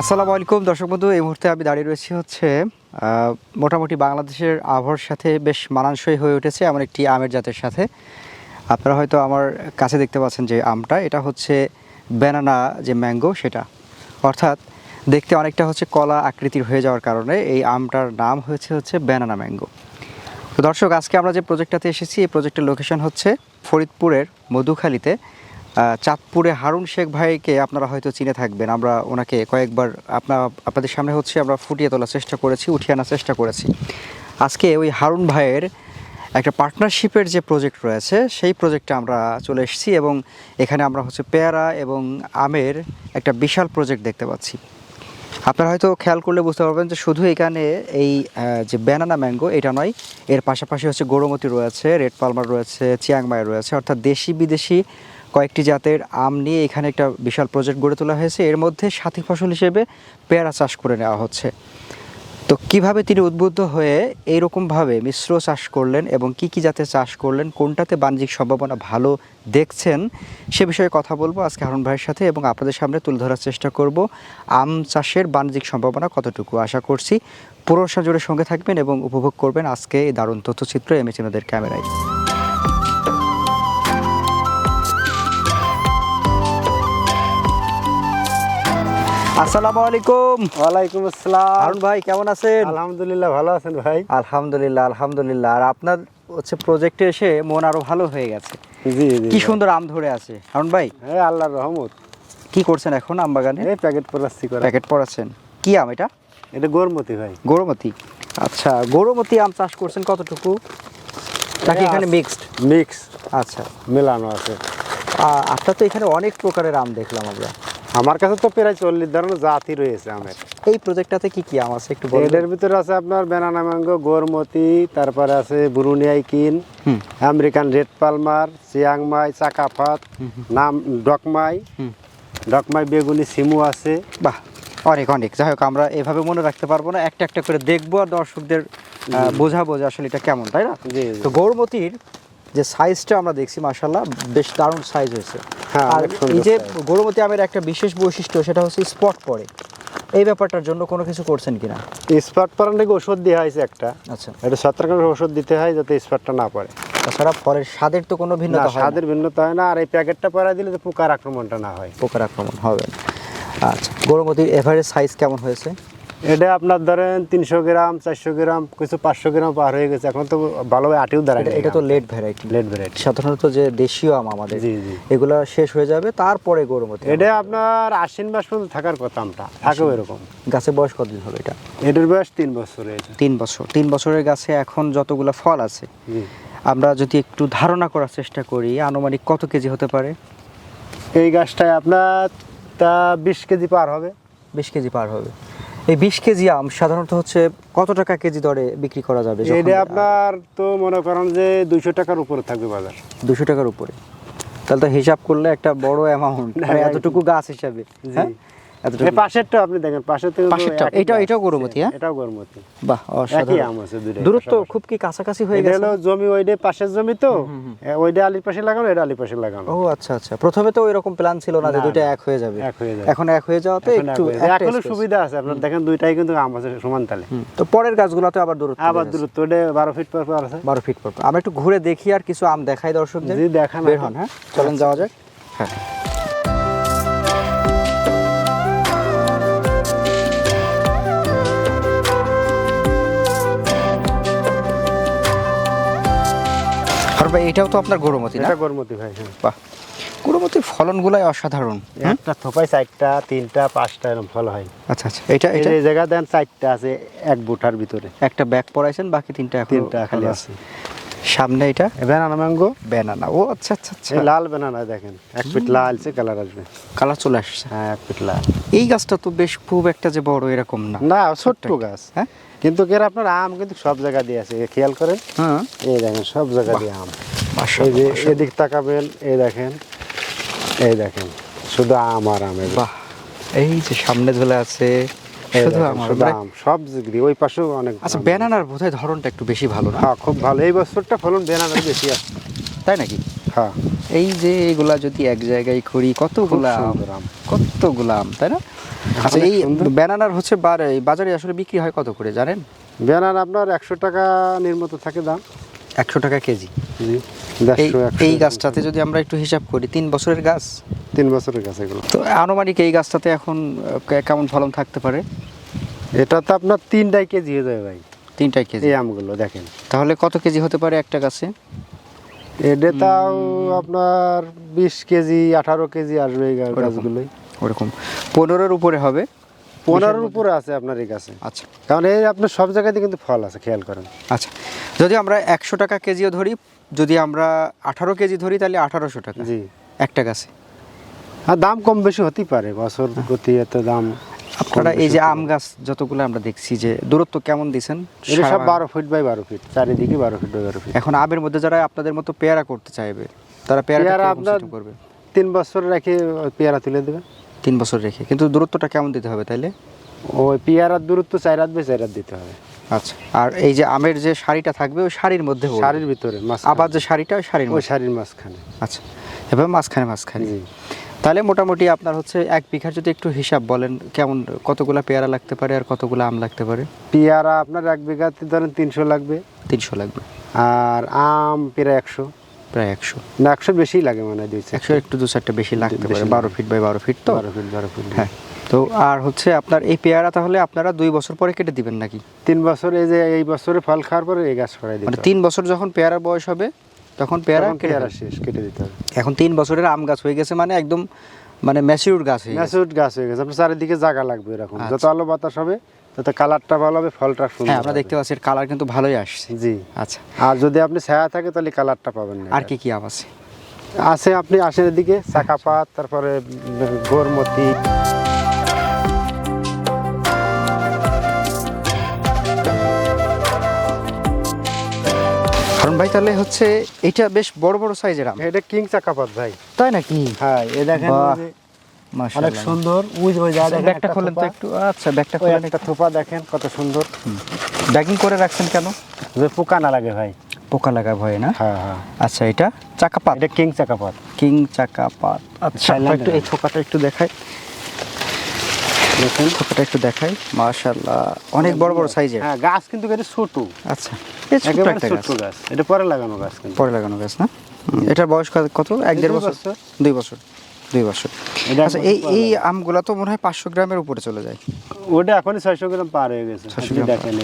আসসালামু আলাইকুম। দর্শক বন্ধু, এই মুহূর্তে আমি দাঁড়িয়ে রয়েছি হচ্ছে মোটামুটি বাংলাদেশের আবহাওয়ার সাথে বেশ মানানসই হয়ে উঠেছে আমার একটি আমের জাতের সাথে। আপনারা হয়তো আমার কাছে দেখতে পাচ্ছেন যে আমটা, এটা হচ্ছে ব্যানানা যে ম্যাঙ্গো সেটা। অর্থাৎ দেখতে অনেকটা হচ্ছে কলা আকৃতির হয়ে যাওয়ার কারণে এই আমটার নাম হয়েছে হচ্ছে ব্যানানা ম্যাঙ্গো তো দর্শক, আজকে আমরা যে প্রজেক্টটাতে এসেছি, এই প্রজেক্টের লোকেশন হচ্ছে ফরিদপুরের মধুখালীতে। চাঁদপুরে হারুন শেখ ভাইকে আপনারা হয়তো চিনে থাকবেন। আমরা ওনাকে কয়েকবার আপনার আপনাদের সামনে হচ্ছে আমরা ফুটিয়ে তোলার চেষ্টা করেছি, উঠিয়ে আনার চেষ্টা করেছি। আজকে ওই হারুন ভাইয়ের একটা পার্টনারশিপের যে প্রজেক্ট রয়েছে, সেই প্রজেক্টে আমরা চলে এসেছি এবং এখানে আমরা হচ্ছে পেয়ারা এবং আমের একটা বিশাল প্রজেক্ট দেখতে পাচ্ছি। আপনারা হয়তো খেয়াল করলে বুঝতে পারবেন যে শুধু এখানে এই যে ব্যানানা ম্যাঙ্গো এটা নয়, এর পাশাপাশি হচ্ছে গৌরমতি রয়েছে রেড পালমার রয়েছে চিয়াংমাই রয়েছে, অর্থাৎ দেশি বিদেশি কয়েকটি জাতের আম নিয়ে এখানে একটা বিশাল প্রজেক্ট গড়ে তোলা হয়েছে। এর মধ্যে সাথী ফসল হিসেবে পেয়ারা চাষ করে নেওয়া হচ্ছে। তো কীভাবে তিনি উদ্বুদ্ধ হয়ে এইরকমভাবে মিশ্র চাষ করলেন এবং কি কি জাতের চাষ করলেন, কোনটাতে বাণিজ্যিক সম্ভাবনা ভালো দেখছেন, সে বিষয়ে কথা বলব আজকে হারুন ভাইয়ের সাথে এবং আপনাদের সামনে তুলে ধরার চেষ্টা করব। আম চাষের বাণিজ্যিক সম্ভাবনা কতটুকু আশা করছি। পুরো জুড়ে সঙ্গে থাকবেন এবং উপভোগ করবেন আজকে এই দারুণ তথ্যচিত্র আমাদের ক্যামেরায়। আসসালামু আলাইকুম। ওয়ালাইকুম আসসালাম। হারুন ভাই কেমন আছেন? আলহামদুলিল্লাহ ভালো আছেন ভাই? আলহামদুলিল্লাহ আলহামদুলিল্লাহ। আর আপনার হচ্ছে প্রজেক্টে এসে মন আরও ভালো হয়ে গেছে। জি জি কি সুন্দর আম ধরে আছে। হারুন ভাই? হ্যাঁ আল্লাহর রহমত। কি করছেন এখন আম বাগানে? এই প্যাকেট পলাচ্ছি করে। প্যাকেট পড়াচ্ছেন কি আম এটা? এটা গোরমতি ভাই। গৌরমতি। আচ্ছা গৌরমতি আম চাষ করছেন কতটুকু? নাকি এখানে মিক্সড মিক্স আচ্ছা। মেলানো আছে। আপনার তো এখানে অনেক প্রকারের আম দেখলাম আমরা। আমার কাছে তো প্রায় চল্লিশ ধরনের জাতি রয়েছে আমের। এই প্রজেক্টটাতে কি কি আম আছে একটু এদের ভিতরে আছে আপনার বেনানা ম্যাঙ্গো গোরমতি তারপরে আছে বুরুনিয়াই কিন American red Palmer Chiang Mai চাকাফাত নাম ডকমাই ডকমাই বেগুনি সিমু আছে। বাহ অনেক অনেক। যাই হোক আমরা এভাবে মনে রাখতে পারব না। একটা একটা করে দেখব আর দর্শকদের বোঝাবো যে আসলে এটা কেমন তাই না? তো গৌরমতির যে সাইজটা আমরা দেখছি মাশাল্লাহ বেশ দারুণ সাইজ হয়েছে। হ্যাঁ, আর এই যে। গৌরমতি আমের একটা বিশেষ বৈশিষ্ট্য সেটা হচ্ছে স্পট পড়ে এই ব্যাপারটার জন্য কোনো কিছু করছেন কিনা? স্পট পরান নাকি ওষুধ দেওয়া হয়েছে একটা। আচ্ছা। এটা সতেরো করে ওষুধ দিতে হয় যাতে স্পটটা না পড়ে। তাছাড়া ফলের স্বাদের তো কোনো ভিন্নতা হয় স্বাদের ভিন্নতা হয় না আর এই প্যাকেটটা পরা দিলে তো পোকার আক্রমণটা না হয়। পোকার আক্রমণ হবে আচ্ছা গৌরমতির এভারেজ সাইজ কেমন হয়েছে? এটা আপনার ধরেন তিনশো গ্রাম চারশো গ্রাম কিছু পাঁচশো গ্রাম পার হয়ে গেছে। এখন তো ভালোভাবে আটিও দাঁড়ায় এটা তো লেট ভ্যারাইটি লেট ভ্যারাইটি সাধারণত যে দেশীয় আম আমাদের জি, জি। এগুলো শেষ হয়ে যাবে তারপরে গরম আম। এটা আপনার আশ্বিন মাস পর্যন্ত থাকার কথা আমটা থাকেও এরকম। গাছে বয়স কতদিন হবে এটা? এটার বয়স তিন বছর হয়েছে তিন বছর। তিন বছরের গাছে এখন যতগুলো ফল আছে আমরা যদি একটু ধারণা করার চেষ্টা করি আনুমানিক কত কেজি হতে পারে? এই গাছটায় আপনার তা বিশ কেজি পার হবে। বিশ কেজি পার হবে। এই বিশ কেজি আম সাধারণত হচ্ছে কত টাকা কেজি দরে বিক্রি করা যাবে এটা আপনার তো মনে করেন যে দুইশো টাকার উপরে থাকবে বাজার। দুশো টাকার উপরে। তাহলে তো হিসাব করলে একটা বড় অ্যামাউন্ট এতটুকু গাছ হিসাবে হ্যাঁ? এতটুকু পাশেরটা আপনি দেখেন পাশের থেকে তো পাশেরটা, একই এটাও-। এটাও গরুমতি, হ্যাঁ? এটাও গরমতি। বাহ অসাধারণ। আম আছে দূরত্ব খুব কি কাছাকাছি হয়ে এটা গেছে? হলো জমি ওইটা পাশের জমি তো এ, ওইটা আলির পাশে লাগানো এটা আলির পাশে লাগানো। ও আচ্ছা আচ্ছা। প্রথমে তো প্ল্যান ছিল না যে দুটো এক হয়ে যাবে। এক হয়ে যাবে। এখন এক হয়ে যাওয়াতে একটু এখনও সুবিধা আছে আপনার দেখেন দুইটাই কিন্তু আম আছে সমান তালে। তো পরের গাছগুলোতে আবার দূরত্ব আবার দূরত্ব বারো ফিট পর পর আছে। বারো ফিট পর। আমরা একটু ঘুরে দেখি আর কিছু আম দেখাই দর্শকদের। জি, দেখান বের হন হ্যাঁ? চলেন যাওয়া যাক। হ্যাঁ। ভাই এটাও তো আপনার গরুমতি না? এটা গরমতি ভাই হ্যাঁ। বাহ। গরুমতির ফলনগুলাই অসাধারণ একটা থোপায় চারটা তিনটা পাঁচটা এরকম ফল হয়। আচ্ছা আচ্ছা। এটা এটা? যে জায়গা দেন চারটা আছে এক বুটার ভিতরে। একটা ব্যাগ পরাইছেন বাকি তিনটা এখন তিনটা খালি আছে। সামনে এটা? বেনানা ম্যাঙ্গো ব্যানানা ও আচ্ছা আচ্ছা আচ্ছা। লাল বেনানা দেখেন এক ফিট লাল সে কালার আসবে। কালার চলে আসছে। হ্যাঁ এক ফিট লাল। এই গাছটা তো বেশ খুব একটা যে বড় এরকম না। না ছোট্ট গাছ। হ্যাঁ? কিন্তু কের আপনার আম কিন্তু সব জায়গা দিয়ে আছে খেয়াল করেন। হ্যাঁ। এই দেখেন সব জায়গা দিয়ে আম। এই যে এদিক তাকাবেন এই দেখেন এই দেখেন শুধু আম আর আমের। বাহ এই যে সামনে ঝুলে আছে শুধু মানে- আম সব ওই পাশেও অনেক আচ্ছা ব্যানানার বোধহয় ধরনটা একটু বেশি ভালো না? হ্যাঁ খুব ভালো। এই বছরটা ফলন বেশি আছে। তাই নাকি? হ্যাঁ। এই যে এগুলা যদি এক জায়গায় করি কতগুলা আম। কতগুলা আম তাই না? আচ্ছা এই ব্যানানার হচ্ছে বাজারে আসলে বিক্রি হয় কত করে জানেন? ব্যানার আপনার একশো টাকা নির্মত থাকে দাম। একশো টাকা কেজি। এই গাছটাতে যদি আমরা একটু হিসাব করি তিন বছরের গাছ? তিন বছরের গাছ এগুলো। তো আনুমানিক এই গাছটাতে এখন কেমন ফলন থাকতে পারে? এটা তো আপনার তিনটাই কেজি হয়ে যাবে ভাই। তিনটাই কেজি? এই আমগুলো দেখেন। তাহলে কত কেজি হতে পারে একটা গাছে? এটা তাও আপনার বিশ কেজি আঠারো কেজি আসবে এই। গাছগুলোই। ওরকম। পনেরোর উপরে হবে। পনেরোর উপরে আছে আপনার এই গাছে। আচ্ছা। কারণ এই আপনার সব জায়গাতে কিন্তু ফল আছে খেয়াল করেন। আচ্ছা। যদি আমরা একশো টাকা কেজিও ধরি যদি আমরা আঠারো কেজি ধরি তাহলে আঠারোশো টাকা। জি। একটা গাছে। আর দাম কম বেশি হতেই পারে বছর প্রতি এত দাম আপনারা এই যে আম গাছ যতগুলো আমরা দেখছি যে দূরত্ব কেমন দিছেন এটা সব বারো ফিট বাই বারো ফিট চারিদিকে বারো ফিট বাই বারো ফিট এখন আমের মধ্যে যারা আপনাদের মতো পেয়ারা করতে চাইবে তারা পেয়ারা পেয়ারা আপনার করবে? তিন বছর রেখে পেয়ারা তুলে দেবে। তিন বছর রেখে। কিন্তু দূরত্বটা কেমন দিতে হবে তাইলে? ওই পেয়ারার দূরত্ব চার রাত বাই চার রাত দিতে হবে। আচ্ছা আর এই যে আমের যে শাড়িটা থাকবে ওই শাড়ির মধ্যে শাড়ির ভিতরে আবার যে শাড়িটা ওই শাড়ির ওই শাড়ির মাঝখানে। আচ্ছা এভাবে মাঝখানে মাঝখানে। তাহলে মোটামুটি আপনার হচ্ছে এক বিঘার যদি একটু হিসাব বলেন কেমন কতগুলো পেয়ারা লাগতে পারে আর কতগুলো আম লাগতে পারে? পেয়ারা আপনার এক বিঘাতে ধরেন তিনশো লাগবে। তিনশো লাগবে। আর আম প্রায় একশো। প্রায় একশো। না একশো বেশি লাগে মানে দুই একশো একটু দু চারটা বেশি লাগতে পারে বারো ফিট বাই বারো ফিট তো? বারো ফিট বারো ফিট হ্যাঁ তো আর হচ্ছে আপনার এই পেয়ারা তাহলে আপনারা দুই বছর পরে কেটে দিবেন নাকি? তিন বছর এই যে এই বছরে ফল খাওয়ার পরে এই গাছ সরাই দিতে মানে তিন বছর যখন পেয়ারার বয়স হবে তখন পেয়ারা পেয়ারা শেষ কেটে দিতে হবে। এখন তিন বছরের আম গাছ হয়ে গেছে মানে একদম মানে ম্যাচিউর গাছ হয়ে গেছে। হয়ে গেছে আপনার চারিদিকে জায়গা লাগবে এরকম। যত আচ্ছা। আলো বাতাস হবে তত কালারটা ভালো হবে ফলটা সুন্দর হ্যাঁ আমরা দেখতে পাচ্ছি এর কালার কিন্তু ভালোই আসছে। জি। আচ্ছা। আর যদি আপনি ছায়া থাকে তাহলে কালারটা পাবেন না আর কি কি আম আছে? আছে আপনি আসেন এদিকে চাকাপাত তারপরে গোরমতি। কারণ ভাই তাহলে হচ্ছে এটা বেশ বড় বড় সাইজের আম। এটা কিং চাকাপাত ভাই। তাই নাকি? হ্যাঁ এ দেখেন অনেক সুন্দর। ওই যা দেখেন ব্যাগটা খোলেন তো একটু। আচ্ছা ব্যাগটা খোলেন একটা থোপা দেখেন কত সুন্দর। ব্যাগিং করে রাখছেন কেন? যে পোকা না লাগে ভাই। পোকা লাগা ভয়ে না? হ্যাঁ হ্যাঁ। আচ্ছা এটা চাকাপাত? এটা কিং চাকাপাত। কিং চাকাপাত। আচ্ছা একটু এই। থোকাটা একটু দেখাই। দেখেন। থোকাটা একটু দেখাই। মাশাআল্লাহ অনেক বড় বড় সাইজের। হ্যাঁ গাছ কিন্তু এটা ছোট। আচ্ছা ছোট্ট একেবারে একটা গাছ। এটা পরে লাগানো গাছ কিন্তু। পরে লাগানো গাছ না? এটার বয়স কত- এক দেড় বছর? বছর। দুই বছর। দুই বছর। আচ্ছা এই এই। আমগুলা তো মনে হয় পাঁচশো গ্রামের উপরে চলে যায়। ওটা এখনই ছয়শো গ্রাম পার হয়ে গেছে। 600 গ্রাম দেখেন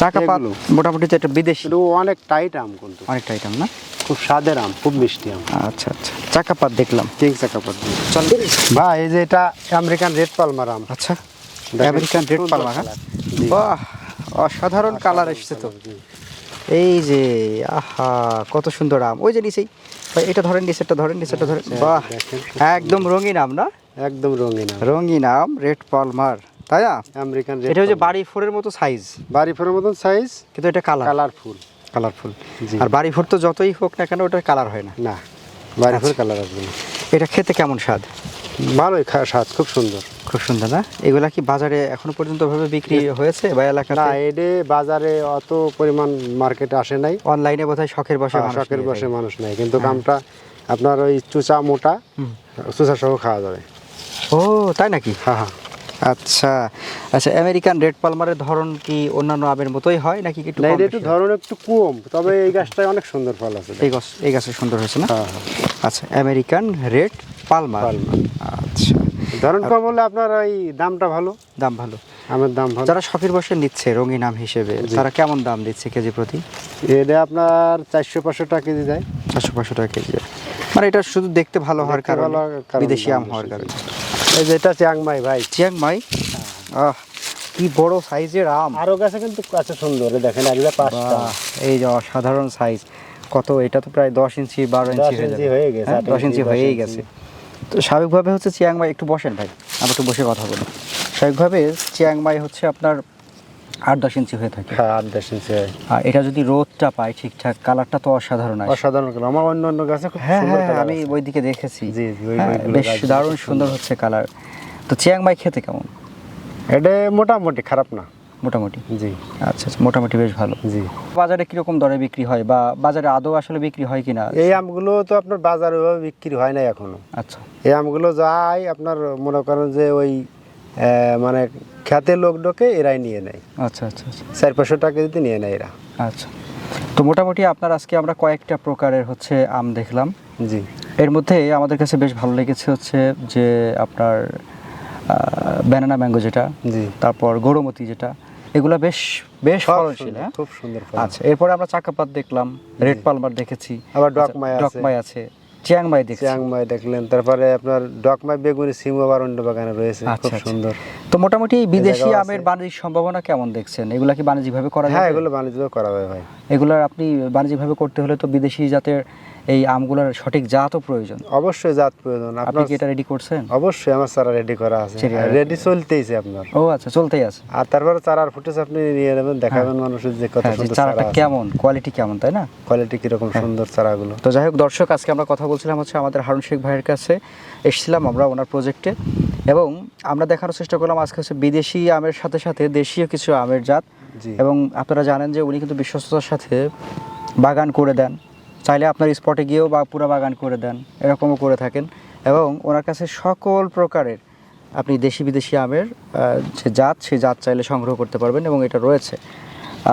চাকাপাত এগুলো। মোটামুটি তো এটা বিদেশি। অনেক টাইট আম কিন্তু। অনেকটা আইটেম না? খুব স্বাদের আম খুব মিষ্টি আম। আচ্ছা আচ্ছা। চাকাপাত দেখলাম। কিং চাকাপাত চল। ভাই এই যে এটা আমেরিকান রেড পালমার আম। আচ্ছা। আমেরিকান রেড সুন্দর পালমা হ্যাঁ। বাহ অসাধারণ কালার এসছে তো। এই যে আহা কত সুন্দর আম। ওই যে নিচেই। ভাই এটা ধরেন নিচেরটা ধরেন নিচেরটা ধরেন। আচ্ছা, বাহ একদম রঙিন আম না? একদম রঙিন আম। রঙিন আম রেড পালমার। তাই না? আমেরিকান এটা হচ্ছে বাড়ি ফোরের মতো সাইজ বাড়ি ফোরের মতন সাইজ কিন্তু এটা কালার কালারফুল কালারফুল আর বাড়ি ফোর তো যতই হোক না কেন ওটার কালার হয় না। না বাড়ি ফোর আচ্ছা। কালার আসবে না। এটা খেতে কেমন স্বাদ? ভালোই স্বাদ খুব সুন্দর। খুব সুন্দর না? এগুলা কি বাজারে এখনও পর্যন্ত ভাবে বিক্রি হয়েছে বা না এলাকাতে এডে বাজারে অত পরিমাণ মার্কেটে আসে নাই। অনলাইনে বোধহয় শখের বসে হ্যাঁ, শখের বসে মানুষ নাই কিন্তু কামটা আপনার ওই চুচা মোটা চুচা সহ খাওয়া যাবে। ও তাই নাকি? হ্যাঁ হ্যাঁ। আচ্ছা আচ্ছা আমেরিকান রেড পালমারের ধরন কি অন্যান্য আমের মতোই হয় নাকি একটু না একটু ধরন একটু কম তবে এই গাছটায় অনেক সুন্দর ফল আছে। এই গাছ এই গাছে সুন্দর হয়েছে না? হ্যাঁ হ্যাঁ। আচ্ছা আমেরিকান রেড পালমার। পালমার। আচ্ছা। ধরন কম হলে আপনার ওই দামটা ভালো? দাম ভালো। আমের দাম ভালো। যারা শখের বসে নিচ্ছে রঙিন আম হিসেবে তারা কেমন দাম দিচ্ছে কেজি প্রতি? এটা আপনার চারশো পাঁচশো টাকা কেজি যায়। চারশো পাঁচশো টাকা কেজি মানে এটা শুধু দেখতে ভালো হওয়ার কারণে বিদেশি আম হওয়ার কারণে। এই যে এটা চিয়াংমাই ভাই। চিয়াংমাই আহ কি বড় সাইজের আম। আরও গাছে কিন্তু আছে সুন্দর দেখেন একদম পাঁচটা। এই যে অসাধারণ সাইজ। কত এটা তো প্রায় দশ ইঞ্চি বারো ইঞ্চি হয়ে গেছে, হ্যাঁ, দশ ইঞ্চি হয়েই গেছে। তো স্বাভাবিকভাবে হচ্ছে চিয়াংমাই একটু বসেন ভাই আমরা একটু বসে কথা বলি। স্বাভাবিকভাবে চিয়াংমাই হচ্ছে আপনার আট দশ ইঞ্চি হয়ে থাকে। হ্যাঁ আট দশ ইঞ্চি হয়। আর এটা যদি রোদটা পায় ঠিকঠাক কালারটা তো অসাধারণ অসাধারণ কালার। আমার অন্য অন্য গাছে হ্যাঁ হ্যাঁ আমি দেখেছি। জি, ওই- হ্যাঁ, ওইগুলো বেশ দারুণ সুন্দর হচ্ছে কালার। তো চিয়াংমাই খেতে কেমন? এটা মোটামুটি খারাপ না। মোটামুটি? জি। আচ্ছা আচ্ছা মোটামুটি বেশ ভালো। জি। বাজারে কীরকম দরে বিক্রি হয় বা বাজারে আদৌ আসলে বিক্রি হয় কিনা? এই আমগুলো তো আপনার বাজারে ওইভাবে বিক্রি হয় না এখনও। আচ্ছা। এই আমগুলো যায় আপনার মনে করেন যে ওই মানে খ্যাতে লোক ডোকে এরাই নিয়ে নেয়। আচ্ছা আচ্ছা আচ্ছা। চার পাঁচশো টাকা দিতে নিয়ে নেয় এরা। আচ্ছা। তো মোটামুটি আপনার আজকে আমরা কয়েকটা প্রকারের হচ্ছে আম দেখলাম। জি। এর মধ্যে আমাদের কাছে বেশ ভালো লেগেছে হচ্ছে যে আপনার ব্যানানা ম্যাঙ্গো যেটা জি। তারপর গৌরমতি যেটা এগুলা বেশ বেশ ফলনশীল হ্যাঁ? খুব সুন্দর ফল। আচ্ছা এরপরে আমরা চাকাপাত দেখলাম রেড পালমার দেখেছি। আবার আচ্ছা, ডকমাই আছে। ডকমাই আছে চিয়াংমাই দেখছি। চিয়াংমাই দেখলেন তারপরে আপনার ডকমাই বেগুনি সিম আবার অন্য বাগানে রয়েছে আচ্ছা, খুব আচ্ছা। সুন্দর। তো মোটামুটি বিদেশি আমের বাণিজ্যিক সম্ভাবনা কেমন দেখছেন? এগুলা কি বাণিজ্যিকভাবে করা যায় হ্যাঁ এগুলো বাণিজ্য করা হয় ভাই। এগুলার আপনি বাণিজ্যিকভাবে করতে হলে তো বিদেশি জাতের এই আমগুলোর সঠিক জাতও প্রয়োজন। অবশ্যই জাত প্রয়োজন। আপনি কি এটা রেডি করছেন? অবশ্যই আমার চারা রেডি করা আছে। রেডি চলতেইছে আপনার। ও আচ্ছা চলতেই আছে। আর তারপরে চারার ফুটেজ আপনি নিয়ে নেবেন দেখাবেন মানুষের যে কত হ্যাঁ, সুন্দর চারাটা কেমন কোয়ালিটি কেমন তাই না? কোয়ালিটি কীরকম সুন্দর চারাগুলো। তো যাই হোক দর্শক আজকে আমরা কথা বলছিলাম হচ্ছে আমাদের হারুন শেখ ভাইয়ের কাছে। এসেছিলাম আমরা ওনার প্রজেক্টে এবং আমরা দেখানোর চেষ্টা করলাম আজকে হচ্ছে বিদেশি আমের সাথে সাথে দেশীয় কিছু আমের জাত। এবং আপনারা জানেন যে উনি কিন্তু বিশ্বস্ততার সাথে বাগান করে দেন। চাইলে আপনার স্পটে গিয়েও বা পুরো বাগান করে দেন এরকমও করে থাকেন। এবং ওনার কাছে সকল প্রকারের আপনি দেশি বিদেশি আমের যে জাত সেই জাত চাইলে সংগ্রহ করতে পারবেন এবং এটা রয়েছে।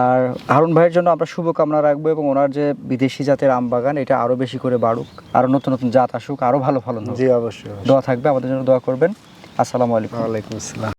আর হারুন ভাইয়ের জন্য আমরা শুভকামনা রাখব এবং ওনার যে বিদেশি জাতের আম বাগান এটা আরও বেশি করে বাড়ুক আরও নতুন নতুন জাত আসুক আরও ভালো ফলন জি অবশ্যই অবশ্যই। দোয়া থাকবে আমাদের জন্য দোয়া করবেন। আসসালামু আলাইকুম। ওয়ালাইকুম আসসালাম।